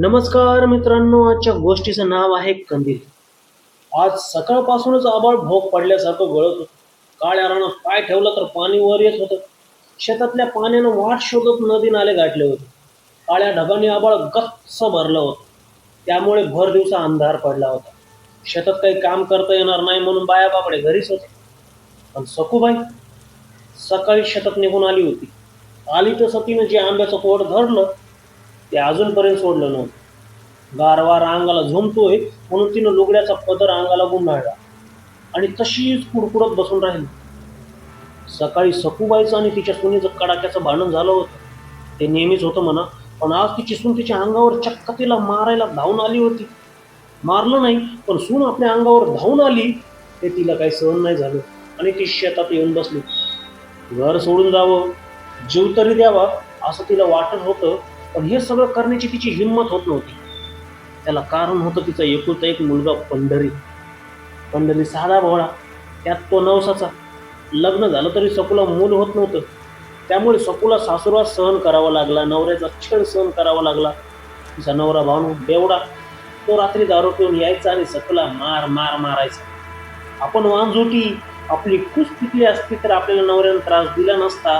नमस्कार मित्रांनो आजच्या गोष्टीचं नाव आहे कंदील. आज सकाळपासूनच आबाळ भोग पडल्यासारखं गळत होतं. काळ्या रानात पाय ठेवलं तर पाणी वर येत होतं. शेतातल्या पाण्यानं वाट शोधत नदी नाले गाठले होते. काळ्या ढगाने आबाळ गच्च भरलं होतं. त्यामुळे भर दिवसा अंधार पडला होता. शेतात काही काम करता येणार नाही म्हणून बाया बापडे घरीच होते. पण सखूबाई सकाळी शेतात निघून आली होती. आली तर सतीनं जे आंब्याचं पोट धरलं ते अजूनपर्यंत सोडलं नव्हतं. गारवार अंगाला झोमतोय म्हणून तिनं लुगड्याचा पदर अंगाला गुंडाळला. आणि तशीच कुडकुडत बसून राहिली. सकाळी सखूबाईचं आणि तिच्या सुनीचं कडाक्याचं भांडण झालं होतं. ते नेहमीच होतं म्हणा पण आज तिची सून तिच्या अंगावर चक्क तिला मारायला धावून आली होती. मारलं नाही पण सून आपल्या अंगावर धावून आली ते तिला काही सहन नाही झालं. आणि ती शेतात येऊन बसली. घर सोडून जावं जीव तरी द्यावा असं तिला वाटत होतं. पण हे सगळं करण्याची तिची हिंमत होत नव्हती. त्याला कारण होतं तिचा एकुलता एक मुलगा पंढरी. पंढरी साधा भोळा. त्यात तो नवसाचा. लग्न झालं तरी सकुला मूल होत नव्हतं. त्यामुळे सकुला सासुरवास सहन करावा लागला नवऱ्याचा छळ सहन करावा लागला. तिचा नवरा भाऊ बेवडा. तो रात्री दारू पिऊन यायचा आणि सकुला मार मार मारायचा. आपण वांझोटी आपली खुश पिकली असती तर आपल्याला नवऱ्यानं त्रास दिला नसता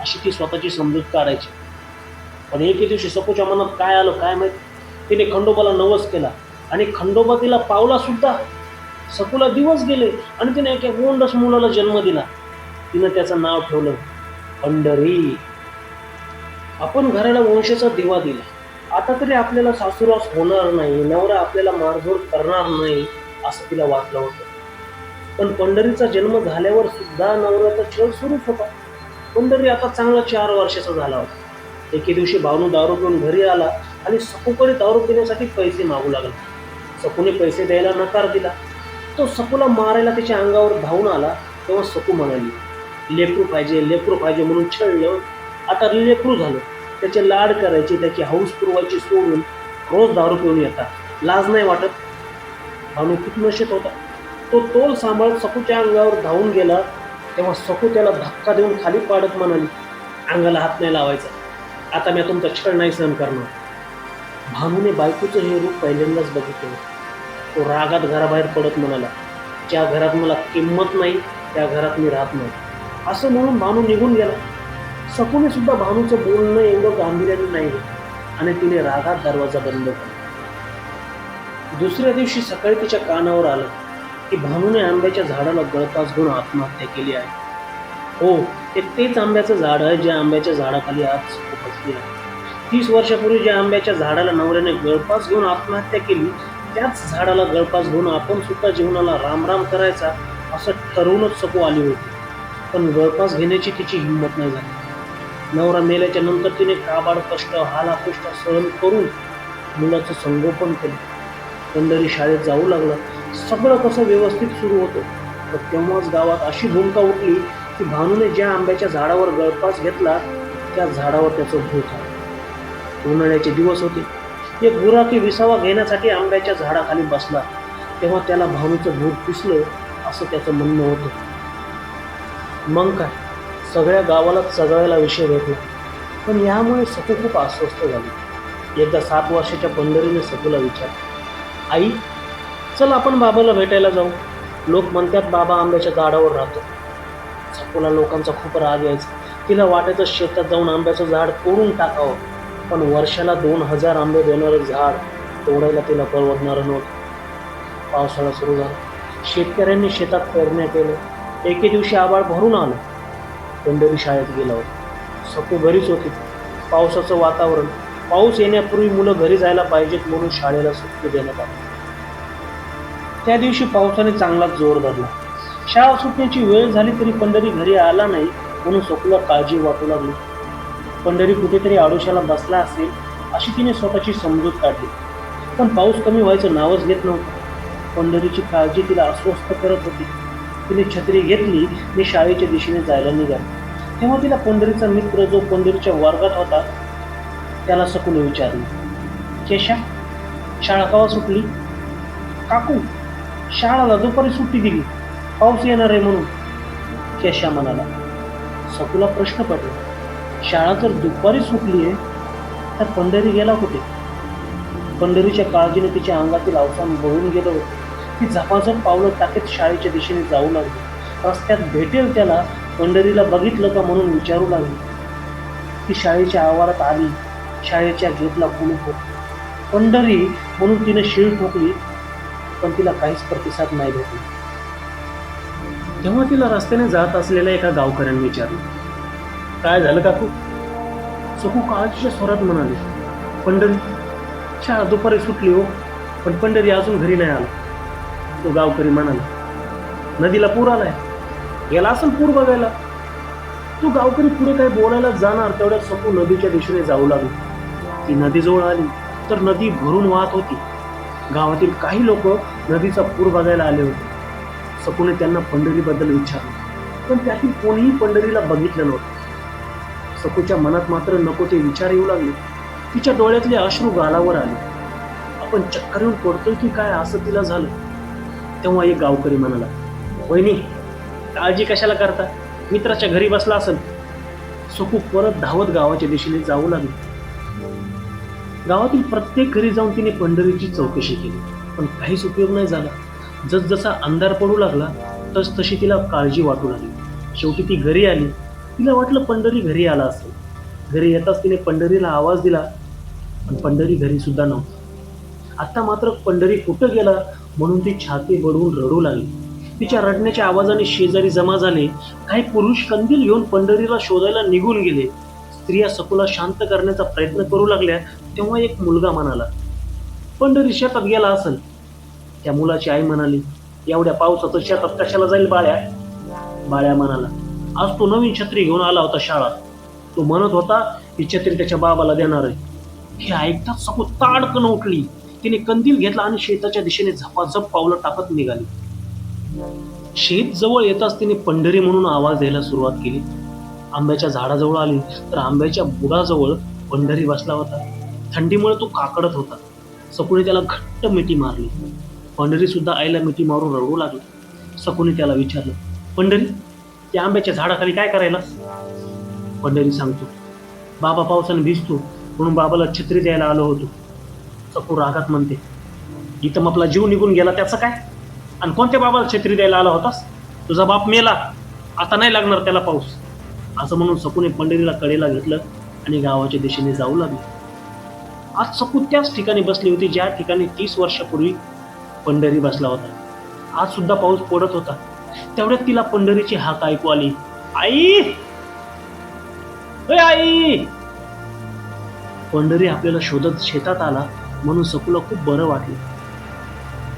अशी ती स्वतःची समजूत काढायची. पण एके दिवशी सपूच्या मनात काय आलं काय माहीत? तिने खंडोबाला नवस केला. आणि खंडोबा तिला पावला सुद्धा. सकुला दिवस गेले आणि तिने एका गोंडस मुलाला जन्म दिला. तिनं त्याचं नाव ठेवलं पंढरी. आपण घराला वंशाचा दिवा दिला. आता तरी आपल्याला सासूरास होणार नाही नवरा आपल्याला मारझोड करणार नाही असं तिला वाटलं होतं. पण पंढरीचा जन्म झाल्यावर सुद्धा नवऱ्याचा छळ सुरूच होता. पंढरी आता चांगला चार वर्षाचा झाला होता. एके दिवशी भावनू दारू पिऊन घरी आला आणि सपूकडे दारू पिण्यासाठी पैसे मागू लागला. सपूने पैसे द्यायला नकार दिला. तो सपूला मारायला त्याच्या अंगावर धावून आला तेव्हा सकू म्हणाली लेकरू पाहिजे लेकरू पाहिजे म्हणून छळलं. आता लेकरू झालं. त्याचे लाड करायचे त्याची हौस पुरवायची सोडून रोज दारू पिऊन येतात. लाज नाही वाटत. भावनू खूप नशेत होता. तो तोल सांभाळत सकूच्या अंगावर धावून गेला. तेव्हा सकू त्याला धक्का देऊन खाली पाडत म्हणाली अंगाला हात नाही लावायचा. आता मी तुमचा छळ नाही सहन करणार. भानूने बायकोचं हे रूप पहिल्यांदाच बघितलं. तो रागात घराबाहेर पडत म्हणाला ज्या घरात मला किंमत नाही त्या घरात मी राहत नाही. असं म्हणून भानू निघून गेला. सपूने सुद्धा भानूचं बोलणं एवढं गांभीर्याने नाही आणि तिने रागात दरवाजा बंद केला. दुसऱ्या दिवशी सकाळी तिच्या कानावर आलं की भानूने आंब्याच्या झाडाला गळफास घेऊन आत्महत्या केली आहे. हो ते तेच आंब्याचं झाड आहे ज्या आंब्याच्या झाडाखाली आज बसली आहे. तीस वर्षापूर्वी ज्या आंब्याच्या झाडाला नवऱ्याने गळपास घेऊन आत्महत्या केली त्याच झाडाला गळपास घेऊन आपण सुद्धा जीवनाला रामराम करायचा असं ठरवूनच सकू आली होती. पण गळपास घेण्याची तिची हिंमत नाही झाली. नवरा मेल्याच्या नंतर तिने काबाड कष्ट हालाकुष्ट सहन करून मुलाचं संगोपन केलं. पंढरी शाळेत जाऊ लागलं. सगळं कसं व्यवस्थित सुरू होतं तर तेव्हाच गावात अशी भूमिका उठली की भानूने ज्या आंब्याच्या झाडावर गळपास घेतला त्या झाडावर त्याचं भूत आलं उन्हाळ्याचे दिवस होते. एक गुराखी विसावा घेण्यासाठी आंब्याच्या झाडाखाली बसला. तेव्हा त्याला भानूचं भूत दिसलं असं त्याचं म्हणणं होतं. मग काय? सगळ्या गावाला सगळ्याला विषय भेटला. पण यामुळे सकू खूप अस्वस्थ झाली. एकदा सात वर्षाच्या पंढरीने सकूला विचार आई चल आपण बाबाला भेटायला जाऊ. लोक म्हणतात बाबा आंब्याच्या झाडावर राहतो. बायकोला लोकांचा खूप राग यायचा. तिला वाटायचं शेतात जाऊन आंब्याचं झाड तोडून टाकावं. पण वर्षाला दोन हजार आंबे देणारं झाड तोडायला तिला परवडणारं नव्हतं. पावसाळा सुरू झाला. शेतकऱ्यांनी शेतात पेरण्या केल्या. एके दिवशी आबाळ भरून आलं. पंढरी शाळेत गेला होता. सकू घरीच होती. पावसाचं वातावरण. पाऊस येण्यापूर्वी मुलं घरी जायला पाहिजेत म्हणून शाळेला सुट्टी देण्यात आली. त्या दिवशी पावसाने चांगलाच जोर धरला. शाळा सुटण्याची वेळ झाली तरी पंढरी घरी आला नाही म्हणून सकूला काळजी वाटू लागली. पंढरी कुठेतरी आडोशाला बसला असेल अशी तिने स्वतःची समजूत काढली. पण पाऊस कमी व्हायचं नावच घेत नव्हतं. पंढरीची काळजी तिला अस्वस्थ करत होती. तिने छत्री घेतली आणि शाळेच्या दिशेने जायला निघाली. तेव्हा तिला पंढरीचा मित्र जो पंढरीच्या वर्गात होता त्याला सकूने विचारले केशा शाळा कवा सुटली? काकू शाळाला दुपारी सुट्टी दिली. पाऊस येणार आहे म्हणून. केशा म्हणाला सकुला प्रश्न पडला. शाळा जर दुपारी सुटली आहे तर पंढरी गेला कुठे? पंढरीच्या काळजीने तिच्या अंगातील अवसान बळून गेलं होतं. ती झपाझप पावलं टाकीत शाळेच्या दिशेने जाऊ लागली. रस्त्यात भेटेल त्याला पंढरीला बघितलं का म्हणून विचारू लागली. ती शाळेच्या आवारात आली शाळेच्या गेटला कुलूप होती. पंढरी म्हणून तिने शिळ ठोकली पण तिला काहीच प्रतिसाद नाही भेटला. तेव्हा तिला रस्त्याने जात असलेल्या एका गावकऱ्याने विचारलं काय झालं काकू? सखू काळजीच्या स्वरात म्हणाली पंढरी शाळा दुपारी सुटली हो पण पंढरी अजून घरी नाही आला. तो गावकरी म्हणाला नदीला पूर आलाय गेला असेल पूर बघायला. तो गावकरी पुढे काही बोलायला जाणार तेवढ्यात सकू नदीच्या दिशेने जाऊ लागली. ती नदीजवळ आली तर नदी भरून वाहत होती. गावातील काही लोक नदीचा पूर बघायला आले होते. सकूने त्यांना पंढरीबद्दल विचारलं. पण त्यातील कोणीही पंढरीला बघितलं नव्हतं. सकूच्या मनात मात्र नको ते विचार येऊ लागले. तिच्या डोळ्यातले अश्रू गालावर आले. आपण चक्कर येऊन पडतोय की काय असं तिला झालं? तेव्हा एक गावकरी म्हणाला वहिनी काळजी कशाला करता? मित्राच्या घरी बसला असेल. सुकू परत धावत गावाच्या दिशेने जाऊ लागली. गावातील प्रत्येक घरी जाऊन तिने पंढरीची चौकशी केली पण काहीच उपयोग नाही झाला. जसजसा अंधार पडू लागला तस तशी तिला काळजी वाटू लागली. शेवटी ती घरी आली. तिला वाटलं पंढरी घरी आला असेल. घरी येताच तिने पंढरीला आवाज दिला. पण पंढरी घरी सुद्धा नव्हतं. आता मात्र पंढरी कुठं गेला म्हणून ती छाती बडवून रडू लागली. तिच्या रडण्याच्या आवाजाने शेजारी जमा झाले. काही पुरुष कंदील घेऊन पंढरीला शोधायला निघून गेले. स्त्रिया सकुला शांत करण्याचा प्रयत्न करू लागल्या तेव्हा एक मुलगा म्हणाला पंढरी शेतात गेला असेल. त्या मुलाची आई म्हणाली एवढ्या पावसाचं शेतात कशाला जाईल बाळ्या? बाळ्या म्हणाला आज तो नवीन छत्री घेऊन आला होता शाळा. तो म्हणत होता ही छत्री त्याच्या बाबाला देणार आहे. हे ऐकताच सकू ताडकन उठली. तिने कंदील घेतला आणि शेताच्या दिशेने झपाझप पावलं टाकत निघाली. शेत जवळ येताच तिने पंढरी म्हणून आवाज द्यायला सुरुवात केली. आंब्याच्या झाडाजवळ आली तर आंब्याच्या बुडाजवळ पंढरी बसला होता. थंडीमुळे तो काकडत होता. सकुने त्याला घट्ट मिठी मारली. पंढरी सुद्धा आईला मिठी मारून रडू लागलं. सखूने त्याला विचारलं पंढरी त्या आंब्याच्या झाडाखाली काय करायला? पंढरी सांगतो बाबा पावसाने भिजतो म्हणून बाबाला छत्री द्यायला आलो होतो. सखू रागात म्हणते इथं आपला जीव निघून गेला त्याचं काय? आणि कोणत्या बाबाला छत्री द्यायला आला होतास? तुझा बाप मेला आता नाही लागणार त्याला पाऊस. असं म्हणून सखूने पंढरीला कडेला घेतलं आणि गावाच्या दिशेने जाऊ लागलं. आज सकू त्याच ठिकाणी बसली होती ज्या ठिकाणी तीस वर्षापूर्वी पंढरी बसला होता. आज सुद्धा पाऊस पडत होता. तेवढ्यात तिला पंढरीची हाक ऐकू आली. आई! आई! पंढरी आपल्याला शोधत शेतात आला म्हणून सकुला खूप बरं वाटलं.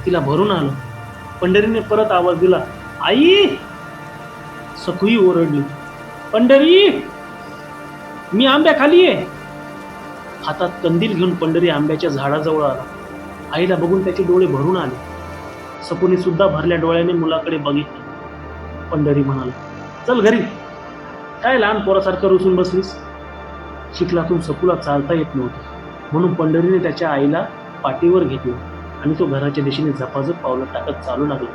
तिला भरून आलं पंढरीने परत आवाज दिला आई! सखूही ओरडली पंढरी मी आंब्या खाली आहे. हातात कंदील घेऊन पंढरी आंब्याच्या झाडाजवळ आला. आईला बघून त्याचे डोळे भरून आले. सपूने सुद्धा भरल्या डोळ्याने मुलाकडे बघितलं. पंढरी म्हणाला चल घरी. काय लहान पोरासारखं रुसून बसलीस? चिखलातून सपूला चालता येत नव्हतं. म्हणून पंढरीने त्याच्या आईला पाठीवर घेतलं आणि तो घराच्या दिशेने झपाझप पावलं टाकत चालू लागला.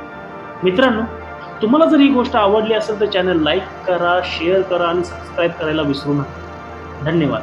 मित्रांनो तुम्हाला जर ही गोष्ट आवडली असेल तर चॅनल लाईक करा शेअर करा आणि सबस्क्राईब करायला विसरू नका. धन्यवाद.